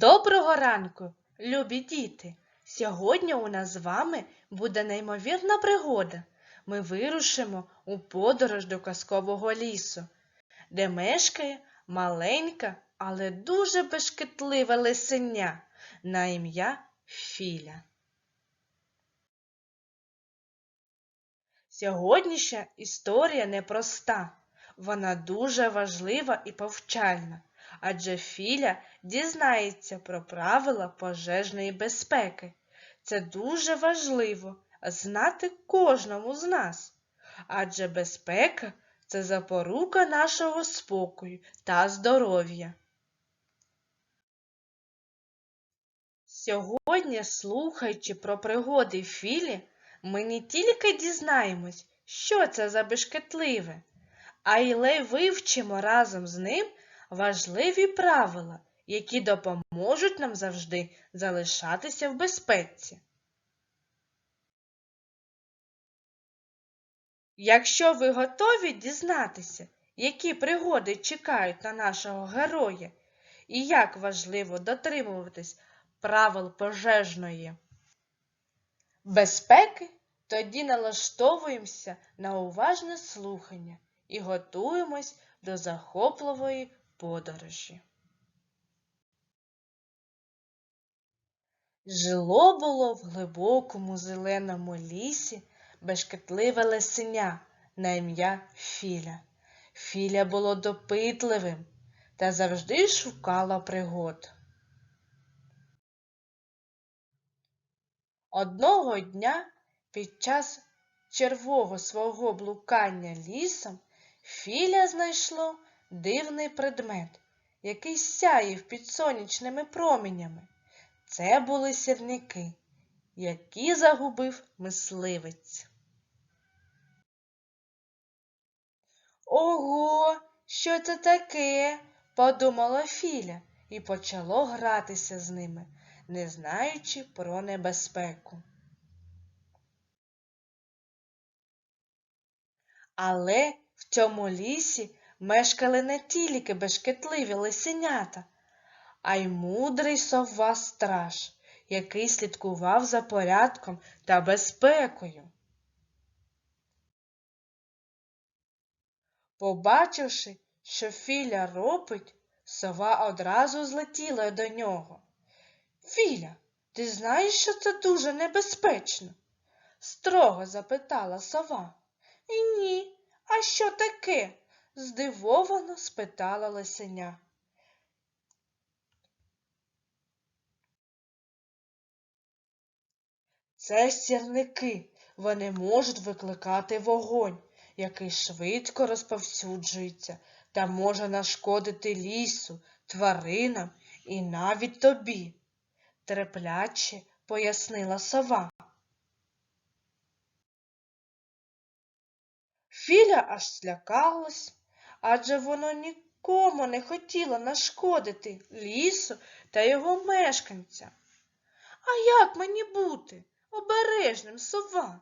Доброго ранку, любі діти! Сьогодні у нас з вами буде неймовірна пригода. Ми вирушимо у подорож до казкового лісу, де мешкає маленька, але дуже бешкетливе лисеня на ім'я Філя. Сьогоднішня історія непроста, вона дуже важлива і повчальна, адже Філя дізнається про правила пожежної безпеки. Це дуже важливо знати кожному з нас, адже безпека це запорука нашого спокою та здоров'я. Сьогодні, слухаючи про пригоди Філі, ми не тільки дізнаємось, що це за бешкетливе, а й ле вивчимо разом з ним важливі правила, які допоможуть нам завжди залишатися в безпеці. Якщо ви готові дізнатися, які пригоди чекають на нашого героя, і як важливо дотримуватись правил пожежної безпеки, тоді налаштовуємося на уважне слухання і готуємось до захопливої подорожі. Жило було в глибокому зеленому лісі бешкетливе лисеня на ім'я Філя. Філя було допитливим та завжди шукала пригод. Одного дня під час червого свого блукання лісом Філя знайшло дивний предмет, який сяїв під сонячними променями. Це були сірники, які загубив мисливець. Ого, що це таке? подумала Філя і почало гратися з ними, не знаючи про небезпеку. Але в цьому лісі мешкали не тільки бешкетливі лисенята, а й мудрий сова страж, який слідкував за порядком та безпекою. Побачивши, що Філя робить, сова одразу злетіла до нього. Філя, ти знаєш, що це дуже небезпечно? строго запитала сова. І ні, а що таке? Здивовано спитала лисеня. Це сірники. Вони можуть викликати вогонь, який швидко розповсюджується та може нашкодити лісу, тваринам і навіть тобі, терпляче пояснила сова. Філя аж злякалась, адже воно нікому не хотіло нашкодити лісу та його мешканцям. А як мені бути обережним сова?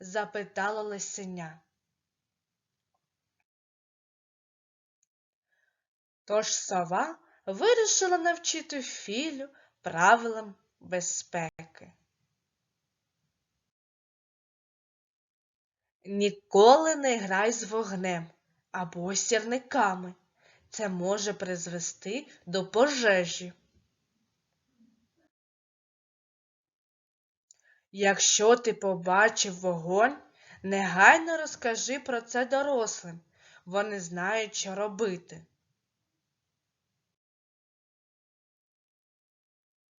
запитала лисеня. Тож сова вирішила навчити Філю правилам безпеки. Ніколи не грай з вогнем або сірниками. Це може призвести до пожежі. Якщо ти побачив вогонь, негайно розкажи про це дорослим. Вони знають, що робити.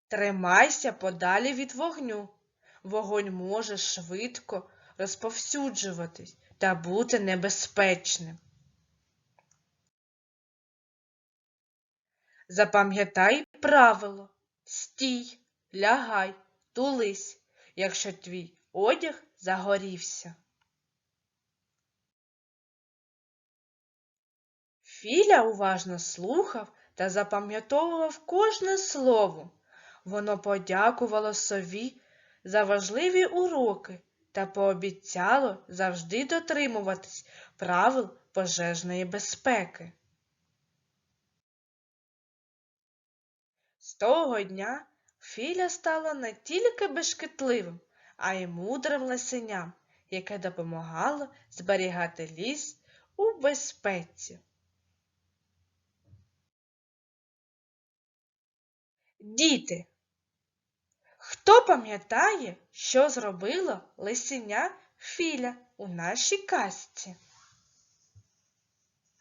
Тримайся подалі від вогню. Вогонь може швидко розповсюджуватись та бути небезпечним. Запам'ятай правило стій, лягай, тулись, якщо твій одяг загорівся. Філя уважно слухав та запам'ятовував кожне слово. Воно подякувало сові за важливі уроки та пообіцяло завжди дотримуватись правил пожежної безпеки. Того дня Філя стала не тільки безшкітливим, а й мудрим лисеням, яке допомагало зберігати ліс у безпеці. Діти, хто пам'ятає, що зробила лисеня Філя у нашій казці?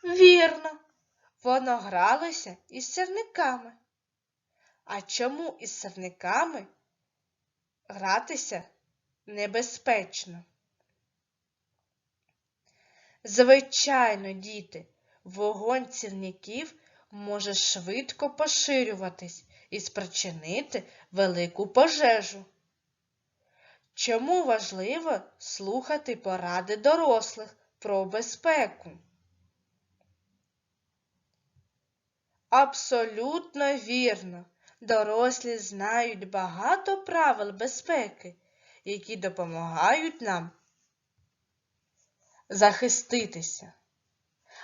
Вірно, воно гралося із сірниками. А чому із сірниками гратися небезпечно? Звичайно, діти, вогонь сірників може швидко поширюватись і спричинити велику пожежу. Чому важливо слухати поради дорослих про безпеку? Абсолютно вірно. Дорослі знають багато правил безпеки, які допомагають нам захиститися.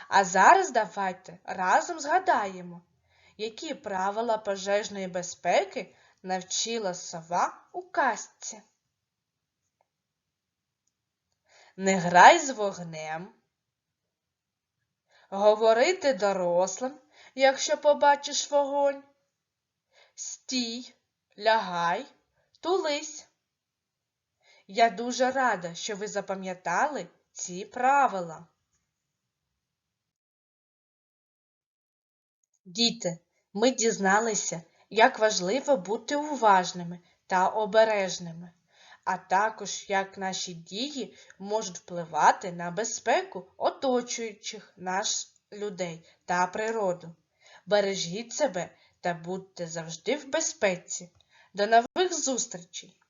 А зараз давайте разом згадаємо, які правила пожежної безпеки навчила сова у казці. Не грай з вогнем. Говорити дорослим, якщо побачиш вогонь. Стій, лягай, тулись. Я дуже рада, що ви запам'ятали ці правила. Діти, ми дізналися, як важливо бути уважними та обережними, а також як наші дії можуть впливати на безпеку оточуючих нас людей та природу. Бережіть себе та будьте завжди в безпеці. До нових зустрічей!